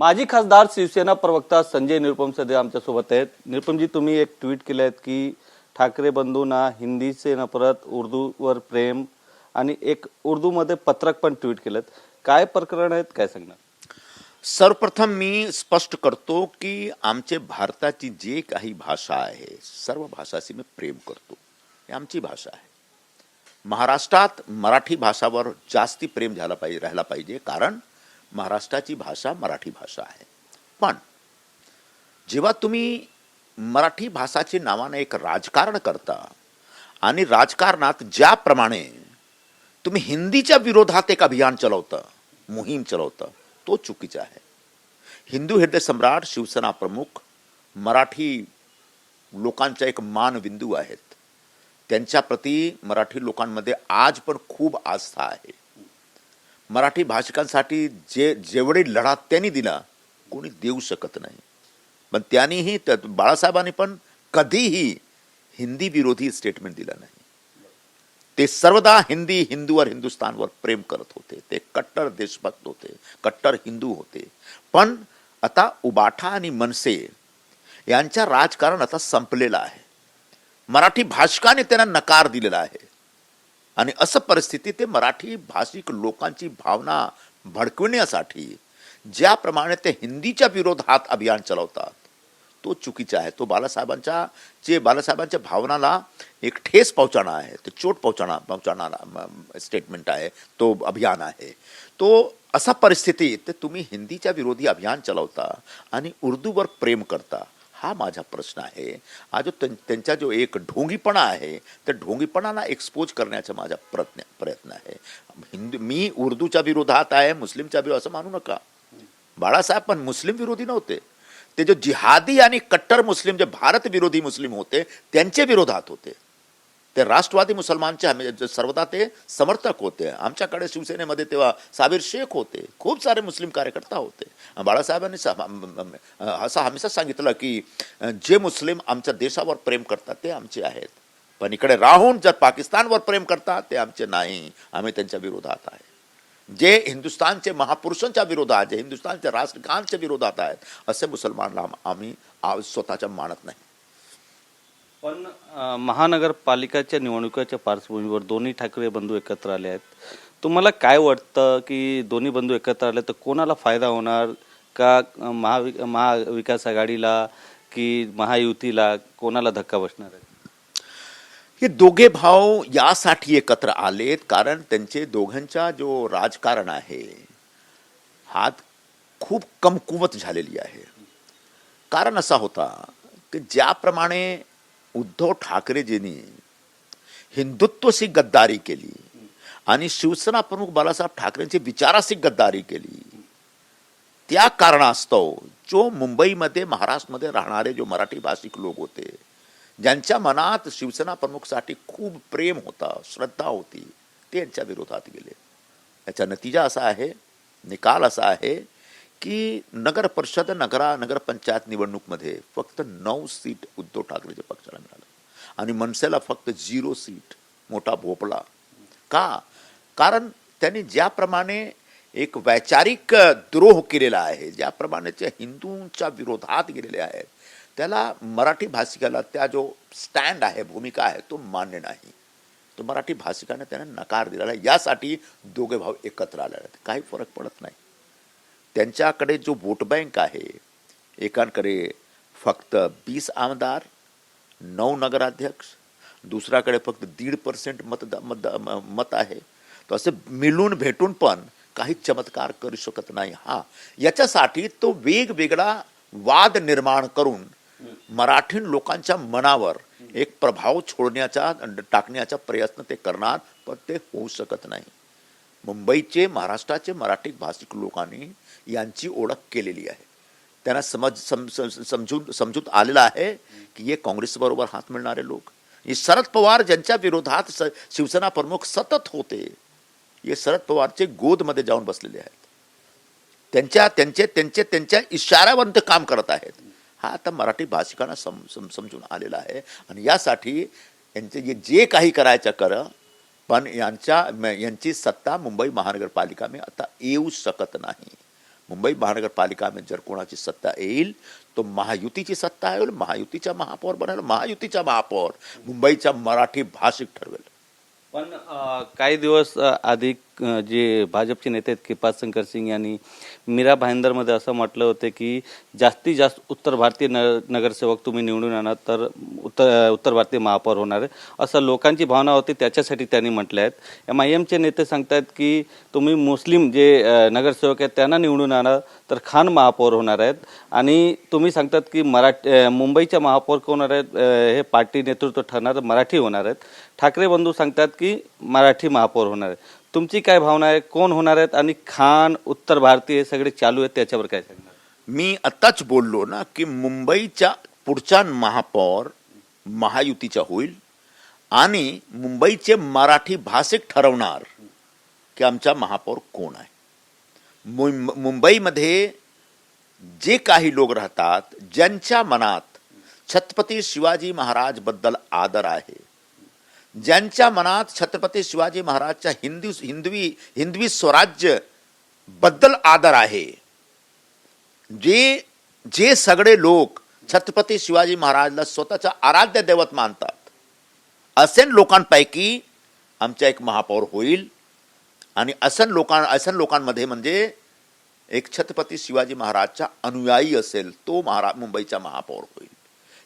माजी खासदार शिवसेना प्रवक्ता संजय निरुपम सध्या आमच्यासोबत आहेत. निरुपमजी तुम्ही एक ट्विट केलं आहेत की ठाकरे बंधूंना हिंदीचे नफरत उर्दूवर प्रेम आणि एक उर्दूमध्ये पत्रक पण ट्विट केलं काय प्रकरण आहेत? काय सांगणार? सर्वप्रथम मी स्पष्ट करतो की आमचे भारताची जे काही भाषा आहे सर्व भाषाशी मी प्रेम करतो. ही आमची भाषा आहे. महाराष्ट्रात मराठी भाषावर जास्ती प्रेम झाला पाहिजे राहायला पाहिजे. कारण महाराष्ट्राची भाषा मराठी भाषा आहे. पण जेव्हा तुम्ही मराठी भाषाची नावाने एक राजकारण करता आणि राजकारणात ज्याप्रमाणे तुम्ही हिंदीच्या विरोधात एक अभियान चलवतं मोहीम चालवता तो चुकीचा आहे. हिंदू हृदय सम्राट शिवसेना प्रमुख मराठी लोकांच्या एक मानबिंदू आहेत. त्यांच्याप्रती मराठी लोकांमध्ये आज पण खूप आस्था आहे. मराठी भाषिकांसाठी जे जेवढे लढा त्यांनी दिला कोणी देऊ शकत नाही. पण त्यांनीही त्या- बाळासाहेबांनी पण कधीही हिंदी विरोधी स्टेटमेंट दिला नाही. ते सर्वदा हिंदी हिंदूवर हिंदुस्थानवर प्रेम करत होते. ते कट्टर देशभक्त होते कट्टर हिंदू होते. पण आता उबाठा आणि मनसे यांच्या राजकारण आता संपलेलं आहे. मराठी भाषकाने त्यांना नकार दिलेला आहे. आणि असं परिस्थिती ते मराठी भाषिक लोकांची भावना भडकविण्यासाठी ज्याप्रमाणे ते हिंदीच्या विरोधात अभियान चालवतात तो चुकीचा आहे. तो बालासाहेबांच्या जे बालासाहेबांच्या भावनाला एक ठेस पोहोचवणं आहे तो चोट पोहोचवणं पोहोचवणारा स्टेटमेंट आहे तो अभियान आहे. तो असा परिस्थितीत तुम्ही हिंदीच्या विरोधी अभियान चालवता आणि उर्दूवर प्रेम करता. हा माझा प्रश्न आहे. हा जो त्यां- त्यांचा जो एक ढोंगीपणा आहे त्या ढोंगीपणाला एक्सपोज करण्याचा माझा प्रयत्न प्रयत्न आहे. हिंदू मी उर्दूच्या विरोधात आहे मुस्लिमच्या विरोधात असं मानू नका. बाळासाहेब पण मुस्लिम विरोधी नव्हते. ते जे जिहादी आणि कट्टर मुस्लिम जे भारत विरोधी मुस्लिम होते त्यांचे विरोधात होते. ते राष्ट्रवादी मुसलमानचे सर्वदा ते समर्थक होते. आमच्याकडे शिवसेनेमध्ये तेव्हा साबीर शेख होते. खूप सारे मुस्लिम कार्यकर्ता होते. बाळासाहेबांनी असं हमेशा सांगितलं की जे मुस्लिम आमच्या देशावर प्रेम करतात ते आमचे आहेत. पण इकडे राहून जर पाकिस्तानवर प्रेम करतात ते आमचे नाही. आम्ही त्यांच्या विरोधात आहे. जे हिंदुस्थानचे महापुरुषांच्या विरोधात जे हिंदुस्थानच्या राष्ट्रगानच्या विरोधात आहेत असे मुसलमानला आम्ही स्वतःच्या मानत नाही. पण महानगरपालिकाच्या निवडणुकीच्या पार्श्वभूमीवर दोन्ही ठाकरे बंधू एकत्र आले आहेत. तुम्हाला काय वाटतं की दोन्ही बंधू एकत्र आले तर कोणाला फायदा होणार? का महावि महाविकास आघाडीला की महायुतीला कोणाला धक्का बसणार आहे? हे दोघे भाव यासाठी एकत्र आलेत कारण त्यांचे दोघांचा जो राजकारण आहे हात खूप कमकुवत झालेली आहे. कारण असा होता की ज्याप्रमाणे उद्धव ठाकरेजींनी हिंदुत्वशी गद्दारी केली आणि शिवसेना प्रमुख बाळासाहेब ठाकरेंची विचाराशी गद्दारी केली. त्या कारणास्तव जो मुंबईमध्ये महाराष्ट्रमध्ये राहणारे जो मराठी भाषिक लोक होते ज्यांच्या मनात शिवसेना प्रमुखसाठी खूप प्रेम होता श्रद्धा होती ते यांच्या विरोधात गेले. याचा नतीजा असा आहे निकाल असा आहे की नगर परिषद नगरा नगरपंचायत निवडणूकमध्ये फक्त नऊ सीट उद्धव ठाकरेच्या पक्षाला मिळालं. आणि मनसेला फक्त झिरो सीट मोठा भोपळा. का? कारण त्यांनी ज्याप्रमाणे एक वैचारिक द्रोह केलेला आहे ज्याप्रमाणे त्या हिंदूंच्या विरोधात गेलेले आहेत त्याला मराठी भाषिकाला त्या जो स्टँड आहे भूमिका आहे तो मान्य नाही. तो मराठी भाषिकाने त्याने नकार दिलेला आहे यासाठी दोघे भाव एकत्र आले आहेत. काही फरक पडत नाही. त्यांच्याकडे जो वोट बँक आहे एकांकडे फक्त वीस आमदार नऊ नगराध्यक्ष दुसऱ्याकडे फक्त दीड पर्सेंट मतदा मत म- मत आहे. तो असे मिळून भेटून पण काही चमत्कार करू शकत नाही. हा. याच्यासाठी तो वेगवेगळा वाद निर्माण करून मराठी लोकांच्या मनावर एक प्रभाव छोडण्याचा टाकण्याचा प्रयत्न ते करणार पण ते होऊ शकत नाही. मुंबईचे महाराष्ट्राचे मराठी भाषिक लोकांनी यांची ओळख केलेली आहे. त्यांना समज सम समजून समजूत आलेलं आहे की हे काँग्रेसबरोबर हात मिळणारे लोक. हे शरद पवार ज्यांच्या विरोधात स शिवसेना प्रमुख सतत होते हे शरद पवारचे गोदमध्ये जाऊन बसलेले आहेत. त्यांच्या त्यांचे त्यांचे त्यांच्या इशारावंत ते काम करत आहेत. हा आता मराठी भाषिकांना सम सम समजून आलेला आहे. आणि यासाठी यांचे जे जे काही करायचं कर पण यांच्या यांची सत्ता मुंबई महानगरपालिका में आता येऊ शकत नाही. मुंबई महानगरपालिका मे जर कोणाची सत्ता येईल तो महायुतीची सत्ता येईल महायुतीचा महापौर बनेल महायुतीचा महापौर मुंबईचा मराठी भाषिक ठरवेल. पण काही दिवस आधी जे भाजपचे नेते आहेत कृपा शंकर सिंग यांनी मीरा भाईंदरमध्ये असं म्हटलं होतं की जास्तीत जास्त उत्तर भारतीय न नगरसेवक तुम्ही निवडून आणा तर उत्तर उत्तर भारतीय महापौर होणार आहे असं लोकांची भावना होती त्याच्यासाठी त्यांनी म्हटलं आहेत. एम आय एमचे नेते सांगतायत की तुम्ही मुस्लिम जे नगरसेवक आहेत त्यांना निवडून आणा तर खान महापौर होणार आहेत. आणि तुम्ही सांगतात की मराठी मुंबईच्या महापौर कोण होणार आहेत हे पार्टी नेतृत्व ठरणार मराठी होणार आहेत. ठाकरे बंधू सांगतात की मराठी महापौर होणार आहे तुमची काय भावना आहे? कोण होणार आहेत? आणि खान उत्तर भारतीय सगळे चालू आहेत त्याच्यावर काय सांगणार? मी आत्ताच बोललो ना की मुंबईच्या पुढचा महापौर महायुतीचा होईल आणि मुंबईचे मराठी भाषिक ठरवणार की आमचा महापौर कोण आहे. मुं- मुंबईमध्ये जे काही लोक राहतात ज्यांच्या मनात छत्रपती शिवाजी महाराजबद्दल आदर आहे ज्यांच्या मनात छत्रपती शिवाजी महाराजच्या हिंदू हिंदवी हिंदवी स्वराज्यबद्दल आदर आहे जे जे सगळे लोक छत्रपती शिवाजी महाराजला स्वतःचा आराध्य दैवत मानतात असे लोकांपैकी आमच्या एक महापौर होईल आणि असन लोकां असन लोकांमध्ये म्हणजे एक छत्रपती शिवाजी महाराजचा अनुयायी असेल तो महारा मुंबईचा महापौर होईल.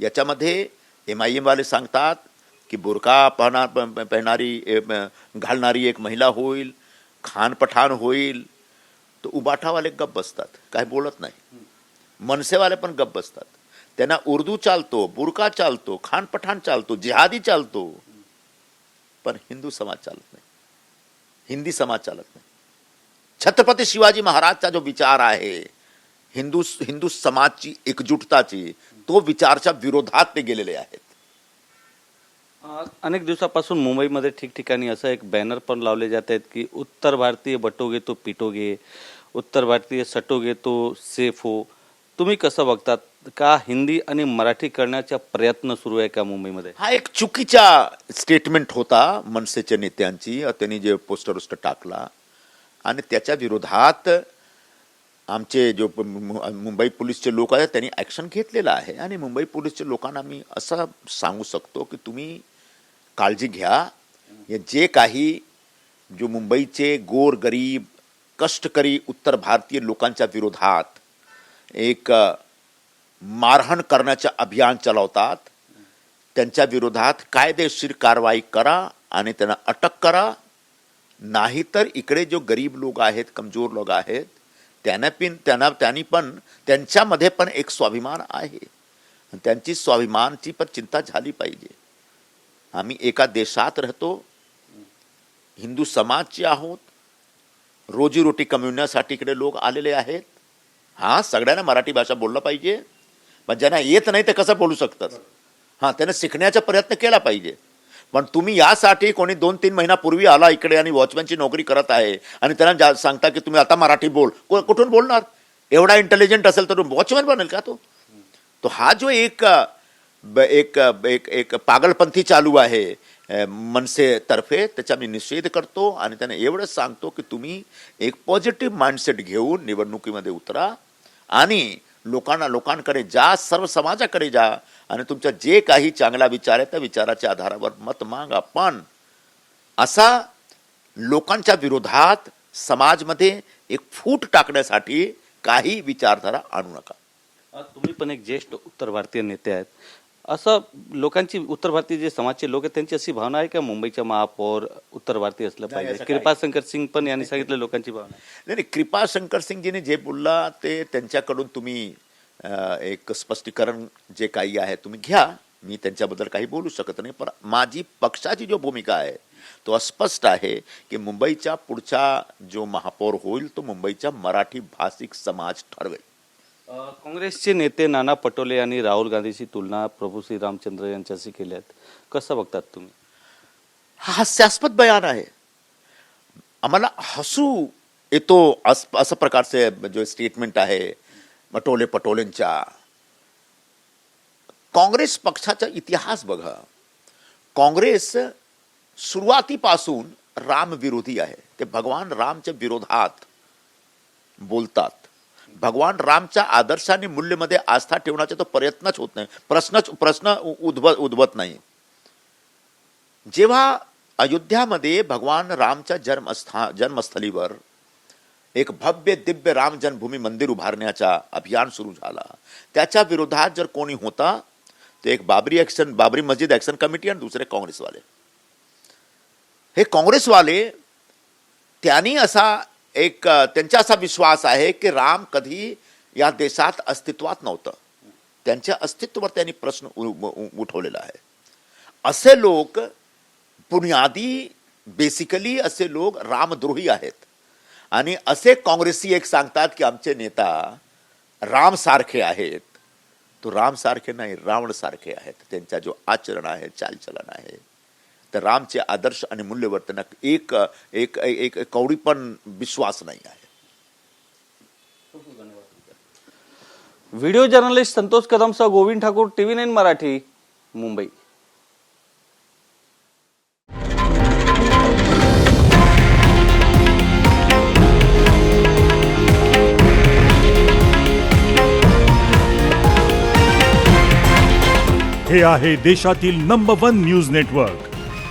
याच्यामध्ये एम आय एमवाले सांगतात की बुरका पहना, पहनारी घालणारी एक महिला होईल, खान पठाण होईल तो उबाठावाले गप बसतात. काय बोलत नाही. मनसेवाले पण गप्प बसतात. त्यांना उर्दू चालतो, बुरका चालतो, खान पठाण चालतो, जिहादी चालतो. पण हिंदू समाज चालत नाही. हिंदी समाज चालत नाही. छत्रपती शिवाजी महाराजचा जो विचार आहे, हिंदू हिंदू समाजची एकजुटताची तो विचारच्या विरोधात ते गेलेले आहेत. अनेक दिवसापासून मुंबईमध्ये ठिकठिकाणी असं एक बॅनर पण लावले जात आहेत की उत्तर भारतीय बटोगे तो पिटोगे उत्तर भारतीय सटोगे तो सेफ हो. तुम्ही कसं बघतात? का हिंदी आणि मराठी करण्याचा प्रयत्न सुरू आहे का मुंबईमध्ये? हा एक चुकीचा स्टेटमेंट होता मनसेच्या नेत्यांची. त्यांनी जे पोस्टर उस्टर टाकला आणि त्याच्या विरोधात आमचे जो मु- मुंबई पोलीसचे लोक आहेत त्यांनी ॲक्शन घेतलेलं आहे. आणि मुंबई पोलीसच्या लोकांना मी असं सांगू शकतो की तुम्ही काळजी घ्या. जे काही जो मुंबईचे गोर गरीब कष्टकरी उत्तर भारतीय लोकांच्या विरोधात एक मारहाण करण्याचं अभियान चालवतात त्यांच्या विरोधात कायदेशीर कारवाई करा आणि त्यांना अटक करा. नाहीतर इकडे जो गरीब लोक आहेत कमजोर लोक आहेत त्यांना पण त्यांना त्यांनी पण त्यांच्यामध्ये पण एक स्वाभिमान आहे. त्यांची स्वाभिमानची पण चिंता झाली पाहिजे. आम्ही एका देशात राहतो. हिंदू समाजचे आहोत. रोजीरोटी कमविण्यासाठी इकडे लोक आलेले आहेत. हां सगळ्यांना मराठी भाषा बोललं पाहिजे. पण ज्यांना येत नाही ते कसं बोलू शकतात? हां त्यांना शिकण्याचा प्रयत्न केला पाहिजे. पण तुम्ही यासाठी कोणी दोन तीन महिन्यापूर्वी आला इकडे आणि वॉचमॅनची नोकरी करत आहे आणि त्यांना जा सांगता की तुम्ही आता मराठी बोल. कुठून बोलणार? एवढा इंटेलिजंट असेल तर वॉचमॅन बनेल का तो? तो हा जो एक ब- एक एक एक पागलपंथी चालू आहे मनसेतर्फे त्याचा मी निषेध करतो आणि त्यांना एवढंच सांगतो की तुम्ही एक पॉझिटिव्ह माइंडसेट घेऊन निवडणुकीमध्ये उतरा आणि लोकांना लोकांकडे जा सर्व समाजाकडे जा आणि तुमचा जे काही चांगला विचार आहे त्या विचाराच्या आधारावर मत मागा. पण असा लोकांच्या विरोधात समाजमध्ये एक फूट टाकण्यासाठी काही विचारधारा आणू नका. तुम्ही पण एक ज्येष्ठ उत्तर भारतीय नेते आहेत. असं लोकांची उत्तर भारतीय जे समाजचे लोक आहेत त्यांची अशी भावना आहे का मुंबईच्या महापौर उत्तर भारतीय असलं पाहिजे? कृपा शंकर सिंग पण यांनी सांगितलं लोकांची भावना. नाही नाही कृपा शंकर सिंगजीने जे बोलला ते त्यांच्याकडून तुम्ही एक स्पष्टीकरण जे काही आहे तुम्ही घ्या. मी त्यांच्याबद्दल काही बोलू शकत नाही पण माझी पक्षाची जो भूमिका आहे तो अस्पष्ट आहे की मुंबईच्या पुढचा जो महापौर होईल तो मुंबईच्या मराठी भाषिक समाज ठरवेल. काँग्रेसचे नेते नाना पटोले आणि राहुल गांधीची तुलना प्रभू श्री रामचंद्र यांच्याशी केल्यात आहेत. कसं बघतात तुम्ही? हा हास्यास्पद बयान आहे. आम्हाला हसू येतो अस असं प्रकारचे जो स्टेटमेंट आहे पटोले पटोलेंच्या. काँग्रेस पक्षाचा इतिहास बघा. काँग्रेस सुरुवातीपासून रामविरोधी आहे. ते भगवान रामच्या विरोधात बोलतात. भगवान रामच्या आदर्श आणि मूल्यमध्ये आस्था ठेवण्याचा तो प्रयत्नच होत नाही. प्रश्नच प्रश्न उद्भव उद्भवत नाही. जेव्हा अयोध्यामध्ये भगवान रामच्या जन्मस्था जन्मस्थलीवर एक भव्य दिव्य राम जन्मभूमी मंदिर उभारण्याचा अभियान सुरू झाला. त्याच्या विरोधात जर कोणी होता ते एक बाबरी ॲक्शन बाबरी मस्जिद ॲक्शन कमिटी आणि दुसरे काँग्रेसवाले. हे काँग्रेसवाले त्यांनी असा एक त्यांचा असा विश्वास आहे की राम कधी या देशात अस्तित्वात नव्हतं. त्यांच्या अस्तित्वावर त्यांनी प्रश्न उ- उठवलेला आहे. असे लोक बुनियादी बेसिकली असे लोक रामद्रोही आहेत. आणि असे काँग्रेसी एक सांगतात की आमचे नेता राम सारखे आहेत. तो राम सारखे नाही रावण सारखे आहेत. त्यांचा जो आचरण आहे चालचलन आहे. तर रामचे आदर्श आणि मूल्यवर त्यांना एक एक एक एक कवडी पण विश्वास नाही आहे. व्हिडिओ जर्नलिस्ट संतोष कदमसह गोविंद ठाकूर टीव्ही नाईन मराठी मुंबई. हे आहे देशातील नंबर वन न्यूज नेटवर्क